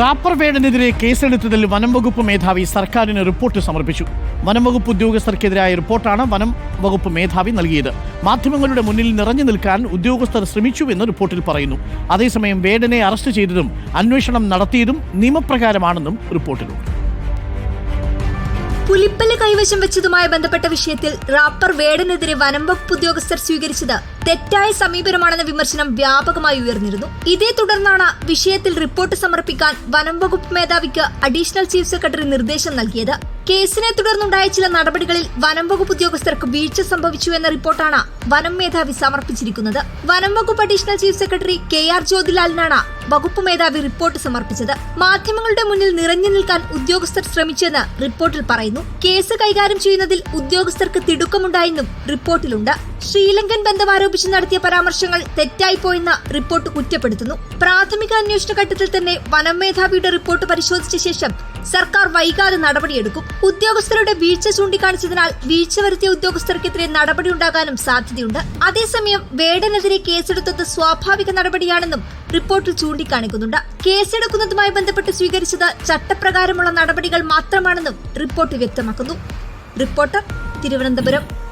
Wrapper വേടനെതിരെ കേസെടുത്തതിൽ വനം വകുപ്പ് മേധാവി സർക്കാരിന് റിപ്പോർട്ട് സമർപ്പിച്ചു. വനം വകുപ്പ് ഉദ്യോഗസ്ഥർക്കെതിരായ റിപ്പോർട്ടാണ് വനം വകുപ്പ് മേധാവി നൽകിയത്. മാധ്യമങ്ങളുടെ മുന്നിൽ നിറഞ്ഞു നിൽക്കാൻ ഉദ്യോഗസ്ഥർ ശ്രമിച്ചുവെന്ന് റിപ്പോർട്ടിൽ പറയുന്നു. അതേസമയം വേടനെ അറസ്റ്റ് ചെയ്തതും അന്വേഷണം നടത്തിയതും നിയമപ്രകാരമാണെന്നും റിപ്പോർട്ടിലുണ്ട് പുലിപ്പല്ല് കൈവശം വെച്ചതുമായി ബന്ധപ്പെട്ട വിഷയത്തിൽ റാപ്പർ വേടനെതിരെ വനം വകുപ്പ് ഉദ്യോഗസ്ഥർ സ്വീകരിച്ചത് തെറ്റായ സമീപനമാണെന്ന വിമർശനം വ്യാപകമായി ഉയർന്നിരുന്നു. ഇതേ തുടർന്നാണ് വിഷയത്തിൽ റിപ്പോർട്ട് സമർപ്പിക്കാൻ വനം വകുപ്പ് മേധാവിക്ക് അഡീഷണൽ ചീഫ് സെക്രട്ടറി നിർദ്ദേശം നൽകിയത്. കേസിനെ തുടർന്നുണ്ടായ ചില നടപടികളിൽ വനം വകുപ്പ് ഉദ്യോഗസ്ഥർക്ക് വീഴ്ച സംഭവിച്ചു എന്ന റിപ്പോർട്ടാണ് വനം മേധാവി സമർപ്പിച്ചിരിക്കുന്നത്. വനം വകുപ്പ് additional chief secretary K R ജ്യോതിലാലിനാണ് വകുപ്പ് മേധാവി റിപ്പോർട്ട് സമർപ്പിച്ചത്. മാധ്യമങ്ങളുടെ മുന്നിൽ നിറഞ്ഞു നിൽക്കാൻ ഉദ്യോഗസ്ഥർ ശ്രമിച്ചെന്ന് റിപ്പോർട്ടിൽ പറയുന്നു. കേസ് കൈകാര്യം ചെയ്യുന്നതിൽ ഉദ്യോഗസ്ഥർക്ക് തിടുക്കമുണ്ടായെന്നും റിപ്പോർട്ടിലുണ്ട്. ശ്രീലങ്കൻ ബന്ധം ആരോപിച്ച് നടത്തിയ പരാമർശങ്ങൾ തെറ്റായിപ്പോയെന്ന റിപ്പോർട്ട് കുറ്റപ്പെടുത്തുന്നു. പ്രാഥമിക അന്വേഷണ ഘട്ടത്തിൽ തന്നെ വനം മേധാവിയുടെ റിപ്പോർട്ട് പരിശോധിച്ച ശേഷം സർക്കാർ വൈകാതെ നടപടിയെടുക്കും. ഉദ്യോഗസ്ഥരുടെ വീഴ്ച ചൂണ്ടിക്കാണിച്ചതിനാൽ വീഴ്ച വരുത്തിയ ഉദ്യോഗസ്ഥർക്കെതിരെ നടപടിയുണ്ടാകാനും സാധ്യതയുണ്ട്. അതേസമയം വേടനെതിരെ കേസെടുത്തത് സ്വാഭാവിക നടപടിയാണെന്നും റിപ്പോർട്ടിൽ ചൂണ്ടിക്കാണിക്കുന്നുണ്ട്. കേസെടുക്കുന്നതുമായി ബന്ധപ്പെട്ട് സ്വീകരിച്ചത് ചട്ടപ്രകാരമുള്ള നടപടികൾ മാത്രമാണെന്നും റിപ്പോർട്ട് വ്യക്തമാക്കുന്നു. റിപ്പോർട്ടർ തിരുവനന്തപുരം.